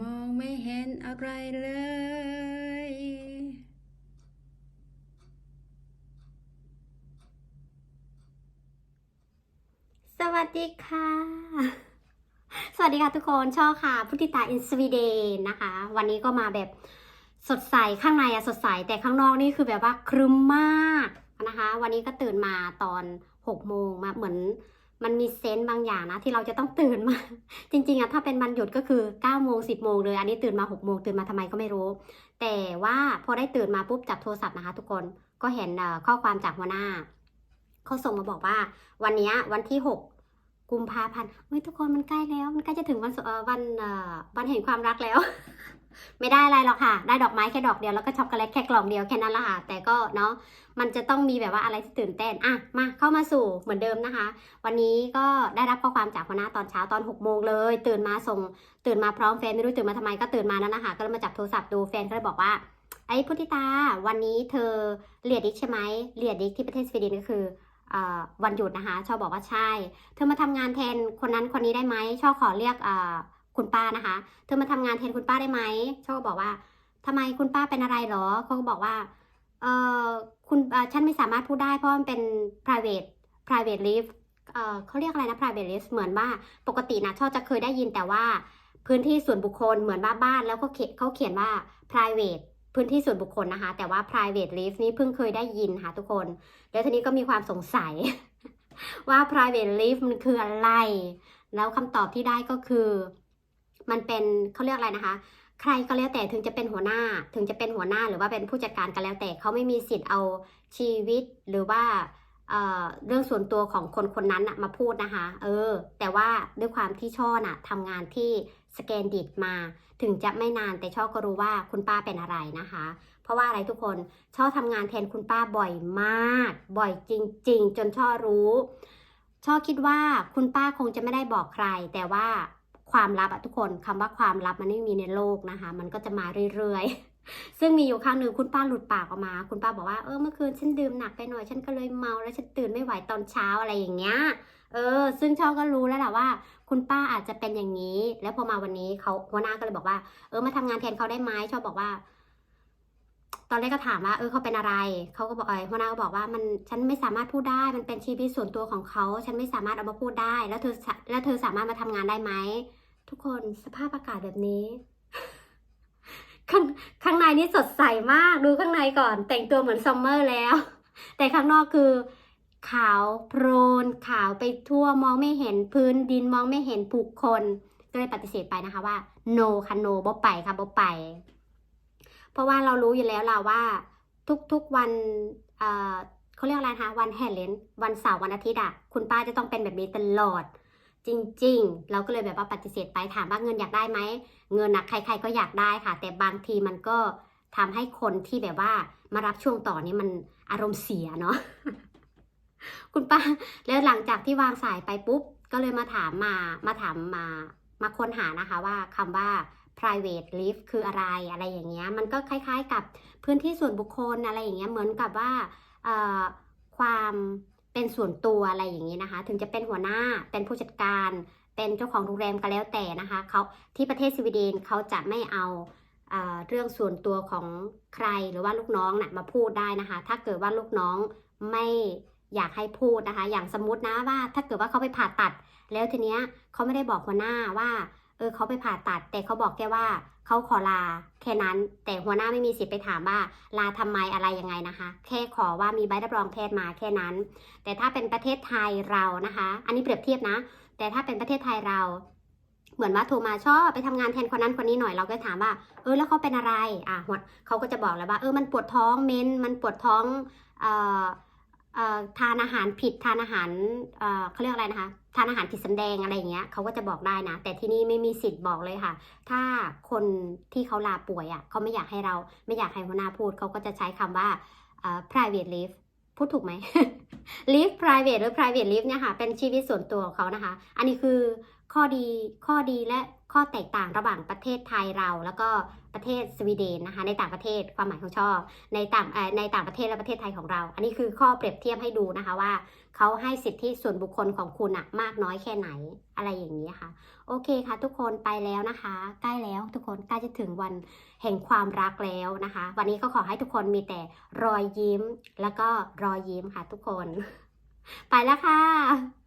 มองไม่เห็นอะไรเลย สวัสดีค่ะ สวัสดีค่ะทุกคนช่อค่ะ พุทธิตาอินสวีเดนนะคะ วันนี้ก็มาแบบสดใสข้างในอะสดใส แต่ข้างนอกนี่คือแบบว่าครึ้มมากนะคะ วันนี้ก็ตื่นมาตอน6โมงมาเหมือน มันมีเซนต์บางอย่างนะที่เราจะต้องตื่นมา จริงๆอะถ้าเป็นวันหยุดก็คือ9โมง10โมงเลยอันนี้ตื่นมา6โมงตื่นมาทำไมก็ไม่รู้ แต่ว่าพอได้ตื่นมาปุ๊บจับโทรศัพท์นะคะ ทุกคนก็เห็นข้อความจากหัวหน้าเขาส่งมาบอกว่า วันนี้วันที่ 6 กุมภาพันธ์เฮ้ยทุกคนมันใกล้แล้ว มันใกล้จะถึงวันวันวันแห่งความรักแล้ว ไม่ได้อะไรหรอกค่ะ ได้ดอกไม้แค่ดอกเดียวแล้วก็ช็อกโกแลตแค่กล่องเดียวแค่นั้นละค่ะ แต่ก็เนาะมันจะต้องมีแบบว่าอะไรที่ตื่นเต้นอะมาเข้ามาสู่เหมือนเดิมนะคะ วันนี้ก็ได้รับข้อความจากหัวหน้าตอนเช้าตอน6โมงเลย ตื่นมาส่ง ตื่นมาพร้อมแฟนไม่รู้ตื่นมาทำไมก็ตื่นมานั่นนะคะ ก็เลยมาจับโทรศัพท์ดูแฟนก็เลยบอกว่าไอ้พุทธิตาวันนี้เธอเรียดดิกใช่ไหมเรียดดิกที่ประเทศสวีเดนก็คือวันหยุดนะคะชอบบอกว่าใช่ เธอมาทำงานแทนคนนั้นคนนี้ได้ไหมชอบขอเรียกอ คุณป้านะคะ เธอมาทำงานแทนคุณป้าได้ไหมชอบก็บอกว่าทำไมคุณป้าเป็นอะไรเหรอเขาก็บอกว่าเออคุณฉันไม่สามารถพูดได้เพราะมันเป็น private private leave เออเขาเรียกอะไรนะ private leave เหมือนว่าปกตินะชอบจะเคยได้ยินแต่ว่าพื้นที่ส่วนบุคคลเหมือนว่าบ้านแล้วก็เขเขาเขียนว่า private พื้นที่ส่วนบุคคลนะคะ แต่ว่า private leave นี่เพิ่งเคยได้ยินค่ะทุกคน แล้วทีนี้ก็มีความสงสัย ว่า private leave มันคืออะไร แล้วคำตอบที่ได้ก็คือ มันเป็นเขาเรียกอะไรนะคะ ใครก็แล้วแต่ถึงจะเป็นหัวหน้า ถึงจะเป็นหัวหน้าหรือว่าเป็นผู้จัดการก็แล้วแต่เขาไม่มีสิทธิ์เอาชีวิตหรือว่าเเรื่องส่วนตัวของคนคนนั้นมาพูดนะคะ เออ แต่ว่าด้วยความที่ช่อน่ะทำงานที่สแกนดิตมา ถึงจะไม่นานแต่ช่อก็รู้ว่าคุณป้าเป็นอะไรนะคะ เพราะว่าอะไรทุกคนช่อทำงานแทนคุณป้าบ่อยมาก บ่อยจริง ๆ จนช่อรู้ ช่อคิดว่าคุณป้าคงจะไม่ได้บอกใคร แต่ว่า ความลับอะทุกคนคำว่าความลับมันไม่มีในโลกนะคะ มันก็จะมาเรื่อยๆ ซึ่งมีอยู่ครั้งหนึ่งคุณป้าหลุดปากออกมา คุณป้าบอกว่าเออเมื่อคืนฉันดื่มหนักไปหน่อยฉันก็เลยเมาแล้วฉันตื่นไม่ไหวตอนเช้าอะไรอย่างเงี้ยเออ ซึ่งช่อก็รู้แล้วแหละว่า คุณป้าอาจจะเป็นอย่างนี้ แล้วพอมาวันนี้เขาหัวหน้าก็เลยบอกว่า เออมาทำงานแทนเขาได้ไหมชอบบอกว่า ตอนแรกก็ถามว่าเออเขาเป็นอะไร เขาก็บอกเออหัวหน้าก็บอกว่ามันฉันไม่สามารถพูดได้ มันเป็นชีวิตส่วนตัวของเขา ฉันไม่สามารถเอามาพูดได้ แล้วเธอแล้วเธอสามารถมาทำงานได้ไหม ทุกคนสภาพอากาศแบบนี้ ข้างข้างในนี่สดใสมาก ดูข้างในก่อน แต่งตัวเหมือนซัมเมอร์แล้ว แต่ข้างนอกคือขาวโพลนขาวไปทั่วมองไม่เห็นพื้นดินมองไม่เห็นผู้คนก็เลยปฏิเสธไปนะคะว่า no ค่ะ no บ่ไปค่ะบ่ไป เพราะว่าเรารู้อยู่แล้วล่ะว่าทุกๆวันเเขาเรียกอะไรคะวันแห่เลนวันเสาร์วันอาทิตย์อะคุณป้าจะต้องเป็นแบบนี้ตลอด จริง ๆ เราก็เลยแบบว่าปฏิเสธไปถามว่าเงินอยากได้ไหมเงินนะใคร ๆ ก็อยากได้ค่ะ แต่บางทีมันก็ทำให้คนที่แบบว่ามารับช่วงต่อนี้มันอารมณ์เสียเนาะคุณป้าแล้วหลังจากที่วางสายไปปุ๊บ ก็เลยมาถามมามาถามมามาค้นหานะคะว่าคำว่า private lift คืออะไรอะไรอย่างเงี้ยมันก็คล้ายๆกับพื้นที่ส่วนบุคคลอะไรอย่างเงี้ยเหมือนกับว่าความเป็นส่วนตัวอะไรอย่างงี้นะคะ ถึงจะเป็นหัวหน้าเป็นผู้จัดการเป็นเจ้าของโรงแรมก็แล้วแต่นะคะเขาที่ประเทศสวีเดนเขาจะไม่เอาเอเรื่องส่วนตัวของใครหรือว่าลูกน้องนะ่ะมาพูดได้นะคะ ถ้าเกิดว่าลูกน้องไม่อยากให้พูดนะคะ อย่างสมมตินะว่าถ้าเกิดว่าเขาไปผ่าตัด แล้วทีเนี้ยเขาไม่ได้บอกหัวหน้าว่า เออเขาไปผ่าตัด แต่เขาบอกแค่ว่าเขาขอลาแค่นั้น แต่หัวหน้าไม่มีสิทธิ์ไปถามว่าลาทำไมอะไรยังไงนะคะ แค่ขอว่ามีใบรับรองแพทย์มาแค่นั้น แต่ถ้าเป็นประเทศไทยเรานะคะ อันนี้เปรียบเทียบนะ แต่ถ้าเป็นประเทศไทยเราเหมือนว่าโทรมาชอบไปทำงานแทนคนนั้นคนนี้หน่อยเราก็ถามว่า เออแล้วเขาเป็นอะไรอะเขาก็จะบอกแล้วว่า เออมันปวดท้องเมนมันปวดท้องเอ่อเอ่อ ทานอาหารผิดทานอาหารเอ่อเขาเรียกอะไรนะคะทานอาหารผิดสำแดงอะไรอย่างเงี้ยเขาก็จะบอกได้นะ แต่ที่นี่ไม่มีสิทธิ์บอกเลยค่ะ ถ้าคนที่เขาลาป่วยอะเขาไม่อยากให้เราไม่อยากให้หัวหน้าพูดเขาก็จะใช้คำว่า private leave พูดถูกไหม leave private หรือ private leave เนี่ยค่ะ เป็นชีวิตส่วนตัวของเขานะคะ อันนี้คือข้อดีข้อดีและ ข้อแตกต่างระหว่างประเทศไทยเรา แล้วก็ประเทศสวีเดนนะคะในต่างประเทศความหมายของชอบในต่างในต่างประเทศและประเทศไทยของเรา อันนี้คือข้อเปรียบเทียบให้ดูนะคะว่าเขาให้สิทธิส่วนบุคคลของคุณอะมากน้อยแค่ไหนอะไรอย่างนี้ค่ะ โอเคค่ะ ทุกคนไปแล้วนะคะ ใกล้แล้วทุกคนใกล้จะถึงวันแห่งความรักแล้วนะคะ วันนี้ก็ขอให้ทุกคนมีแต่รอยยิ้มแล้วก็รอยยิ้มค่ะทุกคน ไปแล้วค่ะ